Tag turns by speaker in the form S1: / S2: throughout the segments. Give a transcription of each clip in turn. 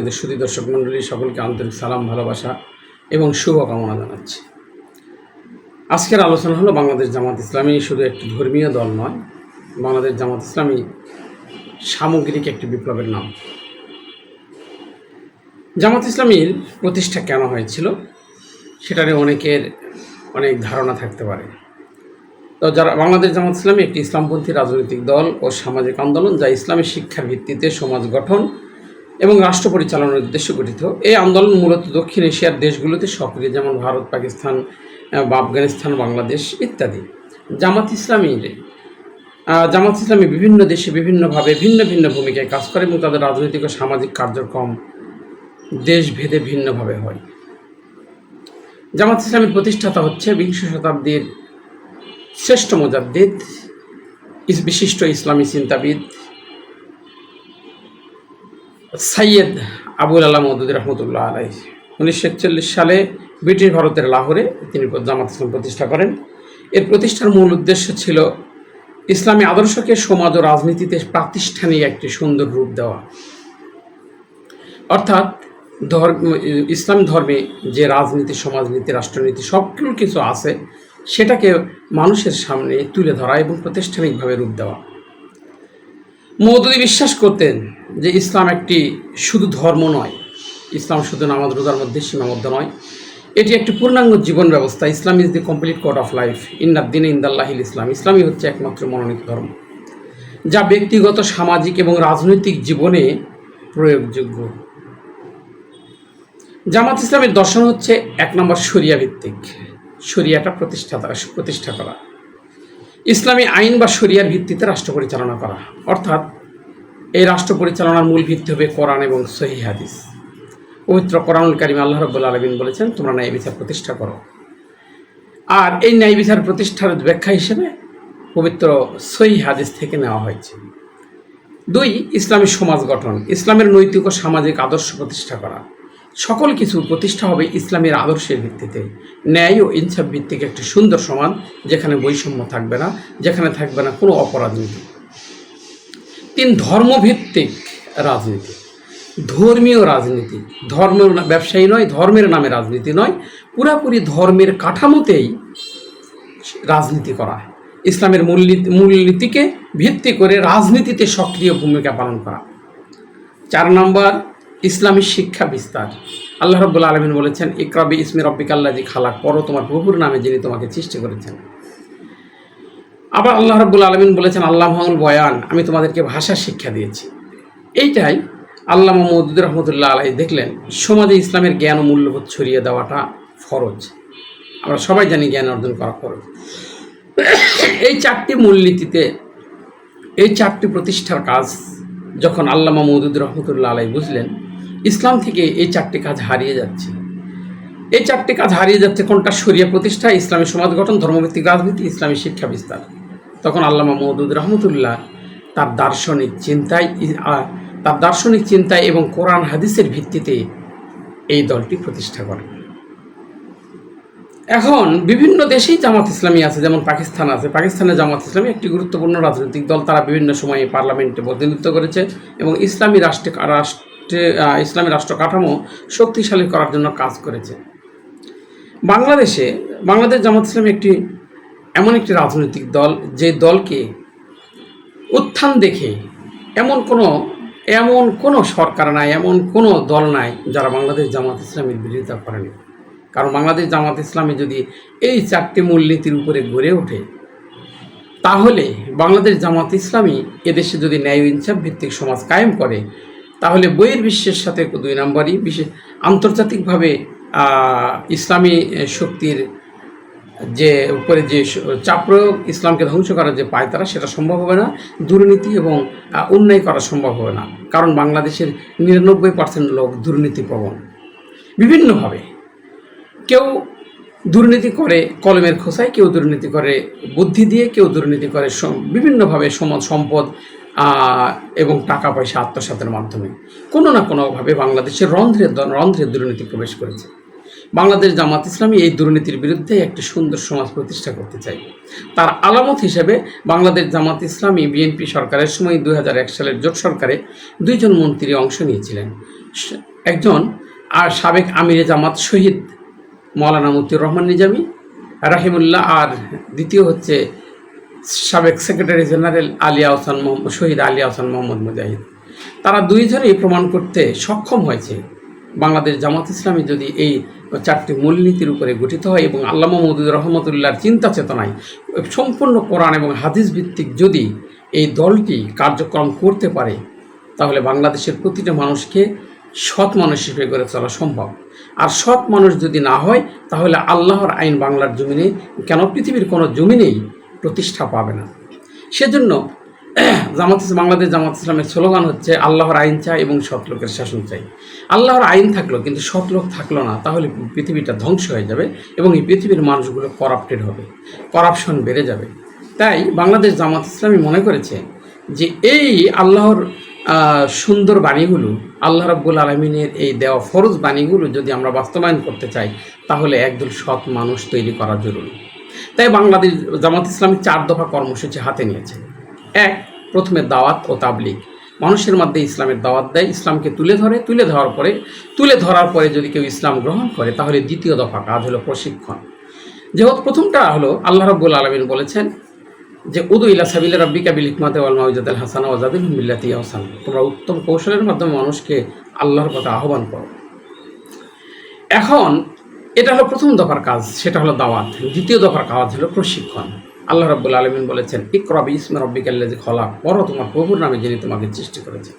S1: সম্মানিত সুদী দর্শক মণ্ডলী, সকলকে আন্তরিক সালাম, ভালোবাসা এবং শুভকামনা জানাচ্ছি। আজকের আলোচনা হলো বাংলাদেশ জামাত ইসলামী শুধু একটি ধর্মীয় দল নয়, বাংলাদেশ জামাত ইসলামী সামগ্রিক একটি বিপ্লবের নাম। জামাত ইসলামীর প্রতিষ্ঠা কেন হয়েছিল সেটারে অনেকের অনেক ধারণা থাকতে পারে। তো যারা, বাংলাদেশ জামাত ইসলামী একটি ইসলামপন্থী রাজনৈতিক দল ও সামাজিক আন্দোলন, যা ইসলামী শিক্ষার ভিত্তিতে সমাজ গঠন এবং রাষ্ট্র পরিচালনার উদ্দেশ্যে গঠিত। এই আন্দোলন মূলত দক্ষিণ এশিয়ার দেশগুলোতে সক্রিয়, যেমন ভারত, পাকিস্তান বা আফগানিস্তান, বাংলাদেশ ইত্যাদি। জামাত ইসলামীর জামাত ইসলামী বিভিন্ন দেশে বিভিন্নভাবে ভিন্ন ভিন্ন ভূমিকায় কাজ করে এবং তাদের রাজনৈতিক ও সামাজিক কার্যক্রম দেশভেদে ভিন্নভাবে হয়। জামাত ইসলামের প্রতিষ্ঠাতা হচ্ছে বিংশ শতাব্দীর শ্রেষ্ঠ মুজাদ্দিদ, বিশিষ্ট ইসলামী চিন্তাবিদ সাইয়েদ আবুল আলাহ মদুদ রহমতুল্লাহ আলাই উনিশশো একচল্লিশ সালে ব্রিটিশ ভারতের লাহোরে তিনি জামাত ইসলাম প্রতিষ্ঠা করেন। এর প্রতিষ্ঠার মূল উদ্দেশ্য ছিল ইসলামী আদর্শকে সমাজ ও রাজনীতিতে প্রাতিষ্ঠানিক একটি সুন্দর রূপ দেওয়া। অর্থাৎ ধর্ম, ইসলাম ধর্মে যে রাজনীতি, সমাজনীতি, রাষ্ট্রনীতি সবগুলো কিছু আছে, সেটাকে মানুষের সামনে তুলে ধরা এবং প্রাতিষ্ঠানিকভাবে রূপ দেওয়া। মৌদুদি বিশ্বাস করতেন যে ইসলাম একটি শুধু ধর্ম নয়। ইসলাম শুধু নামাজ, রোজার মধ্যে সীমাবদ্ধ নয়। এটি একটি পূর্ণাঙ্গ জীবন ব্যবস্থা। Islam is the complete code of life ইন্নাদ্দিন ইন্দাল্লাহিল ইসলাম। ইসলামই হচ্ছে একমাত্র মনোনীত ধর্ম, যা ব্যক্তিগত, সামাজিক এবং রাজনৈতিক জীবনে প্রয়োগযোগ্য। জামাত ইসলামের দর্শন হচ্ছে এক নম্বর শরিয়া ভিত্তিক শরিয়াটা প্রতিষ্ঠা প্রতিষ্ঠা করা। ইসলামী আইন বা শরিয়ার ভিত্তিতে রাষ্ট্র পরিচালনা করা। অর্থাৎ এই রাষ্ট্র পরিচালনার মূল ভিত্তি হবে কোরআন এবং সহি হাদিস। পবিত্র কোরআনুল কারিম আল্লাহ রব্বুল আলমিন বলেছেন, তোমরা ন্যায় বিচার প্রতিষ্ঠা করো। আর এই ন্যায় বিচার প্রতিষ্ঠার ব্যাখ্যা হিসেবে পবিত্র সহি হাদিস থেকে নেওয়া হয়েছে। দুই, ইসলামী সমাজ গঠন। ইসলামের নৈতিক ও সামাজিক আদর্শ প্রতিষ্ঠা করা। সকল কিছুর প্রতিষ্ঠা হবে ইসলামের আদর্শের ভিত্তিতে। ন্যায় ও ইনসাফ ভিত্তিক একটি সুন্দর সমাজ, যেখানে বৈষম্য থাকবে না, যেখানে থাকবে না কোনো অপরাজনীতি তিন, ধর্মভিত্তিক রাজনীতি। ধর্মীয় রাজনীতি। ধর্মের ব্যবসায়ী নয়, ধর্মের নামে রাজনীতি নয়, পুরাপুরি ধর্মের কাঠামোতেই রাজনীতি করা ইসলামের মূলনীতি, মূলনীতিকে ভিত্তি করে রাজনীতিতে সক্রিয় ভূমিকা পালন করা। চার নম্বর ইসলামী শিক্ষা বিস্তার। আল্লাহ রব্বুল আলমিন বলেছেন, ইকরাবি ইসমি রব্বিকাল্লা জি খালাক। পড়ো তোমার প্রভুর নামে যিনি তোমাকে সৃষ্টি করেছেন। আবার আল্লাহ রব্বুল আলমিন বলেছেন আল্লাহ মাহুল বয়ান। আমি তোমাদেরকে ভাষা শিক্ষা দিয়েছি। এইটাই আল্লাহ মহমুদ রহমতুল্লাহ আলাই দেখলেন, সমাজে ইসলামের জ্ঞান ও মূল্যবোধ ছড়িয়ে দেওয়াটা ফরজ। আমরা সবাই জানি জ্ঞান অর্জন করা ফরজ। এই চারটি মূলনীতিতে, এই চারটি প্রতিষ্ঠার কাজ যখন আল্লামা মৌদুদ রহমতুল্লাহ আলাই বুঝলেন ইসলাম থেকে এই চারটি কাজ হারিয়ে যাচ্ছে। এই চারটি কাজ হারিয়ে যাচ্ছে কোনটা? শরিয়া প্রতিষ্ঠা, ইসলামী সমাজ গঠন, ধর্মভিত্তিক রাজনীতি, ইসলামী শিক্ষা বিস্তার। তখন আল্লামা মৌদুদ রহমতুল্লাহ তার দার্শনিক চিন্তায় তার দার্শনিক চিন্তায় এবং কোরআন হাদিসের ভিত্তিতে এই দলটি প্রতিষ্ঠা করেন। এখন বিভিন্ন দেশেই জামাত ইসলামী আছে, যেমন পাকিস্তান আছে। পাকিস্তানে জামাত ইসলামী একটি গুরুত্বপূর্ণ রাজনৈতিক দল। তারা বিভিন্ন সময়ে পার্লামেন্টে প্রতিনিধিত্ব করেছে এবং ইসলামী রাষ্ট্রে রাষ্ট্রে আহ, ইসলামী রাষ্ট্র কাঠামো শক্তিশালী করার জন্য কাজ করেছে। বাংলাদেশে বাংলাদেশ জামাত ইসলাম একটি এমন একটি রাজনৈতিক দল যে দলকে উত্থান দেখে এমন কোনো এমন কোনো সরকার নাই এমন কোনো দল নাই যারা বাংলাদেশ জামাত ইসলামের বিরোধিতা করেনি। কারণ বাংলাদেশ জামাত ইসলামী যদি এই চারটি মূলনীতির উপরে গড়ে ওঠে তাহলে বাংলাদেশ জামাত ইসলামী এদেশে যদি ন্যায় ইনসাফ ভিত্তিক সমাজ কায়েম করে তাহলে বইয়ের বিশ্বের সাথে দুই নম্বরই। বিশেষ আন্তর্জাতিকভাবে ইসলামী শক্তির যে উপরে যে চাপ প্রয়োগ, ইসলামকে ধ্বংস করার যে পায় তারা, সেটা সম্ভব হবে না। দুর্নীতি এবং অন্যায় করা সম্ভব হবে না। কারণ বাংলাদেশের নিরানব্বই পার্সেন্ট লোক দুর্নীতিপ্রবণ বিভিন্নভাবে। কেউ দুর্নীতি করে কলমের খোসায় কেউ দুর্নীতি করে বুদ্ধি দিয়ে, কেউ দুর্নীতি করে বিভিন্নভাবে সমাজ সম্পদ এবং টাকা পয়সা আত্মসাতের মাধ্যমে। কোনো না কোনোভাবে বাংলাদেশের রন্ধ্রে রন্ধ্রে দুর্নীতি প্রবেশ করেছে। বাংলাদেশ জামাত ইসলামী এই দুর্নীতির বিরুদ্ধে একটি সুন্দর সমাজ প্রতিষ্ঠা করতে চাই তার আলামত হিসেবে বাংলাদেশ জামাত ইসলামী বিএনপি সরকারের সময় দু হাজার এক সালের জোট সরকারে দুইজন মন্ত্রী অংশ নিয়েছিলেন। একজন আর সাবেক আমিরে জামাত শহীদ মৌলানা মতিউর রহমান নিজামী, রাহিমুল্লাহ, আর দ্বিতীয় হচ্ছে সাবেক সেক্রেটারি জেনারেল আলিয়া হোসেন মোহাম্মদ, শহীদ আলিয়া হোসেন মোহাম্মদ মুজাহিদ। তারা দুইজনেই প্রমাণ করতে সক্ষম হয়েছে। বাংলাদেশ জামাত ইসলামী যদি এই চারটি মূলনীতির উপরে গঠিত হয় এবং আল্লামা মদুদ রহমতুল্লাহর চিন্তা চেতনায় সম্পূর্ণ কোরআন এবং হাদিস ভিত্তিক যদি এই দলটি কার্যক্রম করতে পারে, তাহলে বাংলাদেশের প্রতিটা মানুষকে সৎ মানুষ হিসেবে গড়ে চলা সম্ভব। আর সৎ মানুষ যদি না হয়, তাহলে আল্লাহর আইন বাংলার জমিনে, কেন পৃথিবীর কোনো জমিনেই প্রতিষ্ঠা পাবে না। সেজন্য জামাত বাংলাদেশ জামাত ইসলামের স্লোগান হচ্ছে, আল্লাহর আইন চাই এবং সৎ লোকের শাসন চাই। আল্লাহর আইন থাকল, কিন্তু সৎ লোক থাকল না, তাহলে পৃথিবীটা ধ্বংস হয়ে যাবে এবং এই পৃথিবীর মানুষগুলো করাপ্টেড হবে করাপশন বেড়ে যাবে। তাই বাংলাদেশ জামাত ইসলামী মনে করেছে যে এই আল্লাহর সুন্দর বাণীগুলো, আল্লাহ রাব্বুল আলমিনের এই দেওয়া ফরজ বাণীগুলো যদি আমরা বাস্তবায়ন করতে চাই, তাহলে একদল সৎ মানুষ তৈরি করা জরুরি। তাই বাংলাদেশ জামাত ইসলামী চার দফা কর্মসূচি হাতে নিয়েছে। এক, প্রথমে দাওয়াত ও তাবলিগ। মানুষের মধ্যে ইসলামের দাওয়াত দেয়, ইসলামকে তুলে ধরে, তুলে ধরার পরে, তুলে ধরার পরে যদি কেউ ইসলাম গ্রহণ করে, তাহলে দ্বিতীয় দফা কাজ হলো প্রশিক্ষণ। যেহেতু প্রথমটা হলো, আল্লাহ রাব্বুল আলমিন বলেছেন যে, উদু ইলা সাবিল রাব্বিকা বিল হিকমাতে ওয়াল হাসানা ওয়া জাদিল মিল্লাতি হাসান তোমরা উত্তম কৌশলের মাধ্যমে মানুষকে আল্লাহর পথে আহ্বান করো। এখন এটা হলো প্রথম দফার কাজ, সেটা হলো দাওয়াত। দ্বিতীয় দফার কাজ হলো প্রশিক্ষণ। আল্লাহ রাব্বুল আলমিন বলেছেন ইকরবি ইসমা রব্বিকাল্লাজি খলা পড়ো তোমার প্রভুর নামে যিনি তোমাকে সৃষ্টি করেছে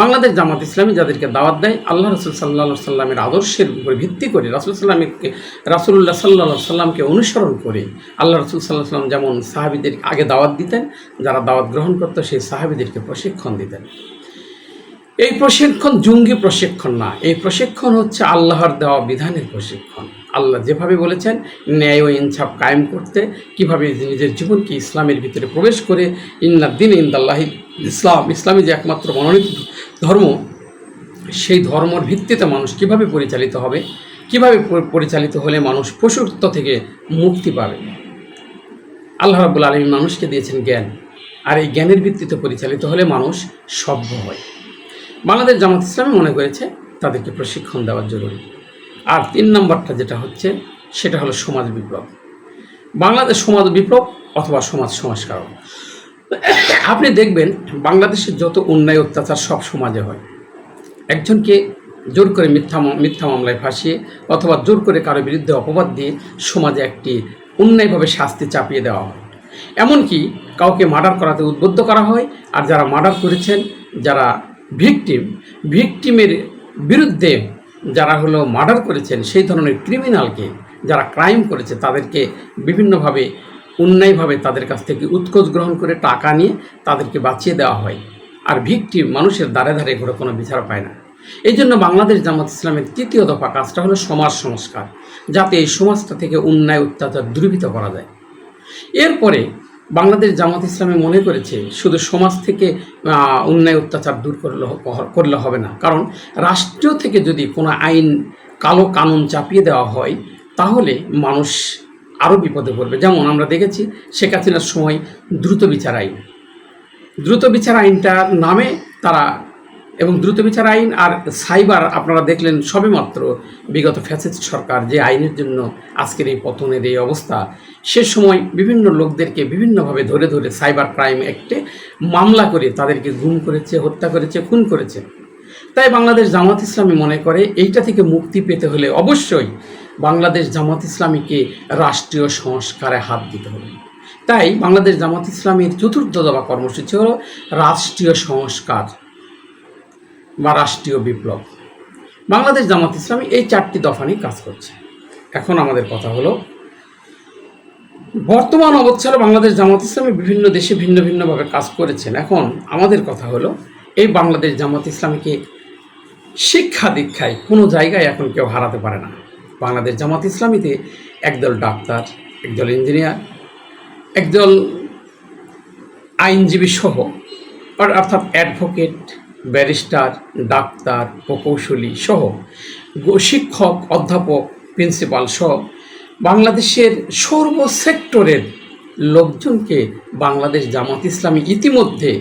S1: বাংলাদেশ জামাত ইসলামী যাদেরকে দাওয়াত দেয়, আল্লাহ রসুল সাল্লাহ সাল্লামের আদর্শের উপর ভিত্তি করে রাসুল সাল্লামকে রাসুল্লাহ সাল্লাহ সাল্লামকে অনুসরণ করে আল্লাহ রসুল সাল্লাহ সাল্লাম যেমন সাহাবিদের আগে দাওয়াত দিতেন, যারা দাওয়াত গ্রহণ করতো, সেই সাহাবিদেরকে প্রশিক্ষণ দিতেন। এই প্রশিক্ষণ জঙ্গি প্রশিক্ষণ না। এই প্রশিক্ষণ হচ্ছে আল্লাহর দেওয়া বিধানের প্রশিক্ষণ। আল্লাহ যেভাবে বলেছেন, ন্যায় ও ইনসাফ কায়েম করতে, কীভাবে নিজের জীবনকে ইসলামের ভিতরে প্রবেশ করে ইন্নাদ্দিন ইন্দাল্লাহ ইসলাম। ইসলামী যে একমাত্র মনোনীত ধর্ম, সেই ধর্মর ভিত্তিতে মানুষ কীভাবে পরিচালিত হবে, কীভাবে পরিচালিত হলে মানুষ পশুত্ব থেকে মুক্তি পাবে? আল্লাহ রাবুল আলমী মানুষকে দিয়েছেন জ্ঞান। আর এই জ্ঞানের ভিত্তিতে পরিচালিত হলে মানুষ সভ্য হয়। বাংলাদেশ জামাত ইসলামী মনে করেছে তাদেরকে প্রশিক্ষণ দেওয়া জরুরি। আর তিন নম্বরটা যেটা হচ্ছে, সেটা হলো সমাজ বিপ্লব। বাংলাদেশ সমাজ বিপ্লব অথবা সমাজ সংস্কার আপনি দেখবেন বাংলাদেশের যত অন্যায় অত্যাচার সব সমাজে হয়। একজনকে জোর করে মিথ্যা মিথ্যা মামলায় ফাঁসিয়ে অথবা জোর করে কারও বিরুদ্ধে অপবাদ দিয়ে সমাজে একটি অন্যায়ভাবে শাস্তি চাপিয়ে দেওয়া হয়। এমনকি কাউকে মার্ডার করাতে উদ্বুদ্ধ করা হয়, আর যারা মার্ডার করেছেন, যারা ভিকটিম, ভিকটিমের বিরুদ্ধে যারা হলো মার্ডার করেছেন, সেই ধরনের ক্রিমিনালকে যারা ক্রাইম করেছে, তাদেরকে বিভিন্নভাবে, অন্যায়ভাবে তাদের কাছ থেকে উৎকোচ গ্রহণ করে টাকা নিয়ে তাদেরকে বাঁচিয়ে দেওয়া হয়। আর ভিকটিম মানুষের দ্বারে ধারে ঘরে কোনো বিচার পায় না। এই জন্য বাংলাদেশ জামাত ইসলামের তৃতীয় দফা কাজটা হলো সমাজ সংস্কার, যাতে এই সমাজটা থেকে অন্যায় অত্যাচার দূরীভূত করা যায়। এরপরে বাংলাদেশ জামাত ইসলামে মনে করেছে, শুধু সমাজ থেকে অন্যায় অত্যাচার দূর করলে করলে হবে না। কারণ রাষ্ট্র থেকে যদি কোনো আইন কালো কানুন চাপিয়ে দেওয়া হয়, তাহলে মানুষ আরও বিপদে পড়বে। যেমন আমরা দেখেছি শেখ হাসিনার সময় দ্রুত বিচার আইন। দ্রুত বিচার আইনটার নামে তারা এবং দ্রুত বিচার আইন আর সাইবার আপনারা দেখলেন সবেমাত্র বিগত ফ্যাসিস্ট সরকার যে আইনের জন্য আজকের এই পতনের এই অবস্থা। সে সময় বিভিন্ন লোকদেরকে বিভিন্নভাবে ধরে ধরে সাইবার ক্রাইম অ্যাক্টে মামলা করে তাদেরকে গুম করেছে, হত্যা করেছে, খুন করেছে। তাই বাংলাদেশ জামাত ইসলামী মনে করে এইটা থেকে মুক্তি পেতে হলে অবশ্যই বাংলাদেশ জামাত ইসলামীকে রাষ্ট্রীয় সংস্কারে হাত দিতে হবে। তাই বাংলাদেশ জামাত ইসলামীর চতুর্থ দফা কর্মসূচি হল রাষ্ট্রীয় সংস্কার। বা রাষ্ট্রীয় বিপ্লব। বাংলাদেশ জামাত ইসলামী এই চারটি দফা নিয়ে কাজ করছে। এখন আমাদের কথা হলো, বর্তমান অবস্থায় বাংলাদেশ জামাত ইসলামী বিভিন্ন দেশে ভিন্ন ভিন্নভাবে কাজ করেছেন। এখন আমাদের কথা হলো, এই বাংলাদেশ জামাত ইসলামীকে শিক্ষা দীক্ষায় কোনো জায়গায় এখন কেউ হারাতে পারে না। বাংলাদেশ জামাত ইসলামীতে একদল ডাক্তার, একদল ইঞ্জিনিয়ার, একদল আইনজীবী সহ, অর্থাৎ অ্যাডভোকেট ব্যারিস্টার, ডাক্তার প্রকৌশলী সহ শিক্ষক, অধ্যাপক, প্রিন্সিপাল সহ বাংলাদেশের সর্ব সেক্টরের লোকজনকে বাংলাদেশ জামাত ইসলামী ইতিমধ্যে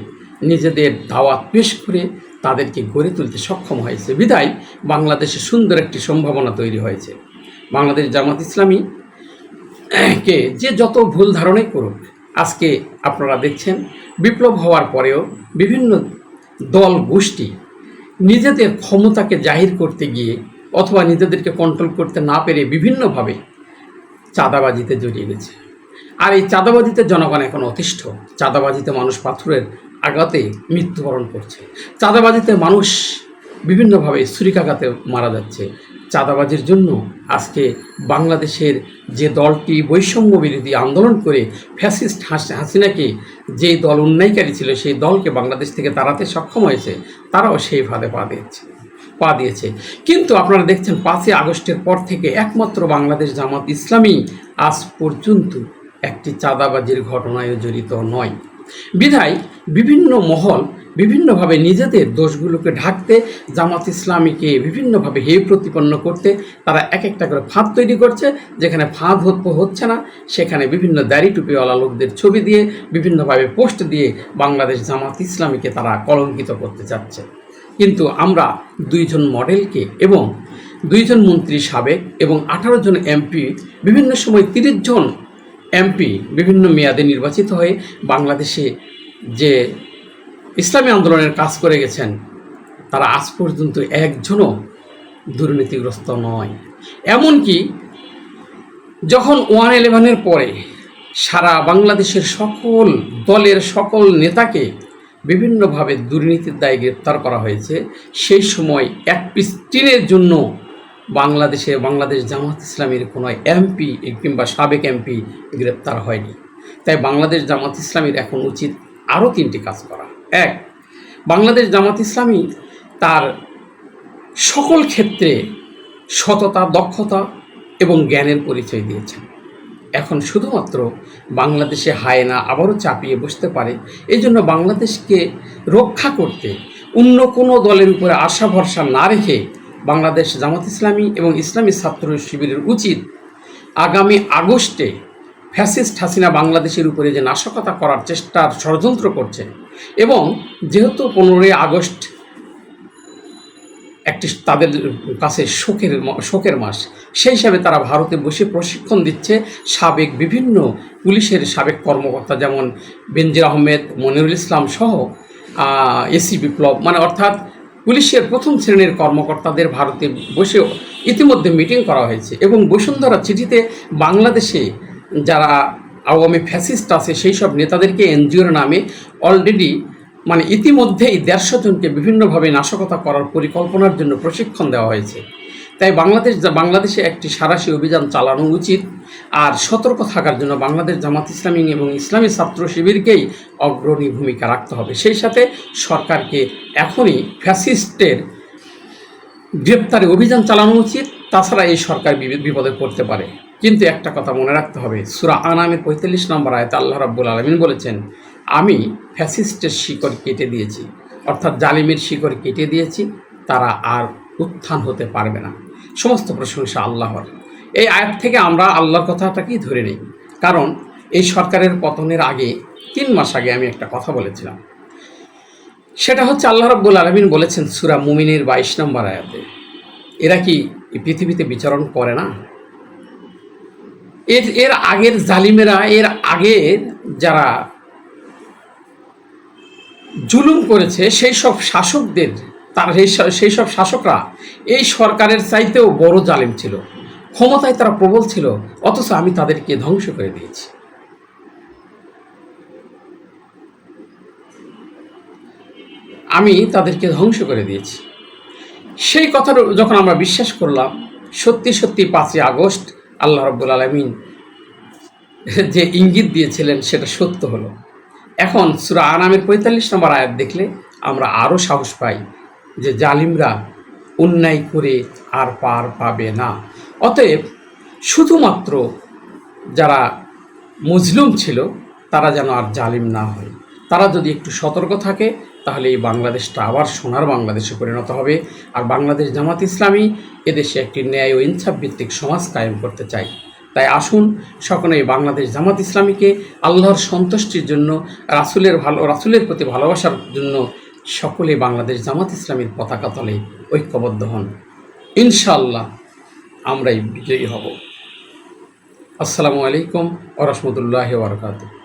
S1: নিজেদের দাওয়াত পেশ করে তাদেরকে গড়ে তুলতে সক্ষম হয়েছে। বিদায়, বাংলাদেশে সুন্দর একটি সম্ভাবনা তৈরি হয়েছে। বাংলাদেশ জামাত ইসলামী কে যে যত ভুল ধারণাই করুক, আজকে আপনারা দেখছেন, বিপ্লব হওয়ার পরেও বিভিন্ন দল গোষ্ঠী নিজেদের ক্ষমতাকে জাহির করতে গিয়ে অথবা নিজেদেরকে কন্ট্রোল করতে না পেরে বিভিন্নভাবে চাঁদাবাজিতে জড়িয়ে গেছে। আর এই চাঁদাবাজিতে জনগণ এখন অতিষ্ঠ। চাঁদাবাজিতে মানুষ পাথরের আঘাতে মৃত্যুবরণ করছে। চাঁদাবাজিতে মানুষ বিভিন্নভাবে ছুরিকাঘাতে মারা যাচ্ছে। চাঁদাবাজির জন্য আজকে বাংলাদেশের যে দলটি বৈষম্য বিরোধী আন্দোলন করে ফ্যাসিস্ট হাস- হাসিনাকে যে দল অন্যায়কারী ছিল, সেই দলকে বাংলাদেশ থেকে তাড়াতে সক্ষম হয়েছে, তারাও সেই ফাঁদে পা দিয়েছে পা দিয়েছে। কিন্তু আপনারা দেখছেন, পাঁচই আগস্টের পর থেকে একমাত্র বাংলাদেশ জামাত ইসলামী আজ পর্যন্ত একটি চাঁদাবাজির ঘটনায় জড়িত নয়। বিধায় বিভিন্ন মহল বিভিন্নভাবে নিজেদের দোষগুলোকে ঢাকতে, জামাত ইসলামীকে বিভিন্নভাবে হে প্রতিপন্ন করতে তারা এক একটা করে ফাঁদ তৈরি করছে, যেখানে ফাঁদ হচ্ছে না। সেখানে বিভিন্ন দাড়ি টুপিওয়ালা লোকদের ছবি দিয়ে, বিভিন্নভাবে পোস্ট দিয়ে বাংলাদেশ জামাত ইসলামীকে তারা কলঙ্কিত করতে চাচ্ছে। কিন্তু আমরা দুইজন মডেলকে এবং দুইজন মন্ত্রী সাবেক এবং আঠারো জন এমপি বিভিন্ন সময় তিরিশ জন এমপি বিভিন্ন মেয়াদে নির্বাচিত হয়ে বাংলাদেশে যে ইসলামী আন্দোলনের কাজ করে গেছেন, তারা আজ পর্যন্ত একজনও দুর্নীতিগ্রস্ত নয়। এমনকি যখন ওয়ান ইলেভেনের পরে সারা বাংলাদেশের সকল দলের সকল নেতাকে বিভিন্নভাবে দুর্নীতির দায়ে গ্রেপ্তার করা হয়েছে, সেই সময় এক পিস টিনের জন্য বাংলাদেশে বাংলাদেশ জামাত ইসলামের কোনো এমপি কিংবা সাবেক এমপি গ্রেপ্তার হয়নি। তাই বাংলাদেশ জামাত ইসলামীর এখন উচিত আরও তিনটি কাজ করা। এক, বাংলাদেশ জামাত ইসলামী তার সকল ক্ষেত্রে সততা, দক্ষতা এবং জ্ঞানের পরিচয় দিয়েছেন। এখন শুধুমাত্র বাংলাদেশে হায়না আবারও চাপিয়ে বসতে পারে এই জন্য বাংলাদেশকে রক্ষা করতে অন্য কোনো দলের উপরে আশা ভরসা না রেখে বাংলাদেশ জামাত ইসলামী এবং ইসলামী ছাত্র শিবিরের উচিত আগামী আগস্টে ফ্যাসিস্ট হাসিনা বাংলাদেশের উপরে যে নাশকতা করার চেষ্টার ষড়যন্ত্র করছে এবং যেহেতু পনেরোই আগস্ট একটি তাদের কাছে শোকের শোকের মাস, সেই হিসাবে তারা ভারতে বসে প্রশিক্ষণ দিচ্ছে সাবেক বিভিন্ন পুলিশের সাবেক কর্মকর্তা যেমন বেনজির আহমেদ, মনিরুল ইসলাম সহ এসি বিপ্লব মানে অর্থাৎ পুলিশের প্রথম শ্রেণির কর্মকর্তাদের ভারতে বসেও ইতিমধ্যে মিটিং করা হয়েছে এবং বসুন্ধরা চিঠিতে বাংলাদেশে যারা আওয়ামী ফ্যাসিস্ট আছে সেই সব নেতাদেরকে এনজিওর নামে অলরেডি মানে ইতিমধ্যেই দেড়শো জনকে বিভিন্নভাবে নাশকতা করার পরিকল্পনার জন্য প্রশিক্ষণ দেওয়া হয়েছে। তাই বাংলাদেশ, বাংলাদেশে একটি সারাশি অভিযান চালানো উচিত। আর সতর্ক থাকার জন্য বাংলাদেশ জামাত ইসলামী এবং ইসলামী ছাত্র শিবিরকেই অগ্রণী ভূমিকা রাখতে হবে। সেই সাথে সরকারকে এখনই ফ্যাসিস্টের গ্রেপ্তারে অভিযান চালানো উচিত, তাছাড়া এই সরকার বিপদে পড়তে পারে। কিন্তু একটা কথা মনে রাখতে হবে, সুরা আনামের পঁয়তাল্লিশ নম্বর আয়তে আল্লাহ রাব্বুল আলমিন বলেছেন, আমি ফ্যাসিস্টের শিকড় কেটে দিয়েছি, অর্থাৎ জালিমের শিকড় কেটে দিয়েছি, তারা আর উত্থান হতে পারবে না। সমস্ত প্রশংসা আল্লাহর। এই আয়াত থেকে আমরা আল্লাহর কথাটাকেই ধরে নিই। কারণ এই সরকারের পতনের আগে তিন মাস আগে আমি একটা কথা বলেছিলাম। সেটা হচ্ছে আল্লাহ রব্বুল আলমিন বলেছেন সুরা মুমিনের বাইশ নম্বর আয়াতে। এরা কি পৃথিবীতে বিচরণ করে না? এর এর আগের জালিমেরা, এর আগের যারা জুলুম করেছে, সেই সব শাসকদের, তার সেই সব শাসকরা এই সরকারের চাইতেও বড় জালিম ছিল। ক্ষমতায় তারা প্রবল ছিল, অথচ আমি তাদেরকে ধ্বংস করে দিয়েছি। আমি তাদেরকে ধ্বংস করে দিয়েছি। সেই কথাটা যখন আমরা বিশ্বাস করলাম, সত্যি সত্যি পাঁচই আগস্ট, আল্লাহ রব্বুল আলমিন যে ইঙ্গিত দিয়েছিলেন, সেটা সত্য হলো। এখন সুরা আনামের পঁয়তাল্লিশ নম্বর আয়াত দেখলে আমরা আরও সাহস পাই যে জালিমরা অন্যায় করে আর পার পাবে না। অতএব শুধুমাত্র যারা মজলুম ছিল, তারা যেন আর জালিম না হয়। তারা যদি একটু সতর্ক থাকে, তাহলে এই বাংলাদেশটা আবার সোনার বাংলাদেশে পরিণত হবে। আর বাংলাদেশ জামাত ইসলামী এদেশে একটি ন্যায় ও ইনসাফ ভিত্তিক সমাজ কায়েম করতে চাই তাই আসুন সকলে বাংলাদেশ জামাত ইসলামীকে আল্লাহর সন্তুষ্টির জন্য, রাসুলের ভালো, রাসুলের প্রতি ভালোবাসার জন্য সকলে বাংলাদেশ জামাত ইসলামীর পতাকা তলে ঐক্যবদ্ধ হন। ইনশাল্লাহ আমরাই বিজয়ী হব। আসসালামু আলাইকুম ওরহমতুল্লাহ বরকাতুহ।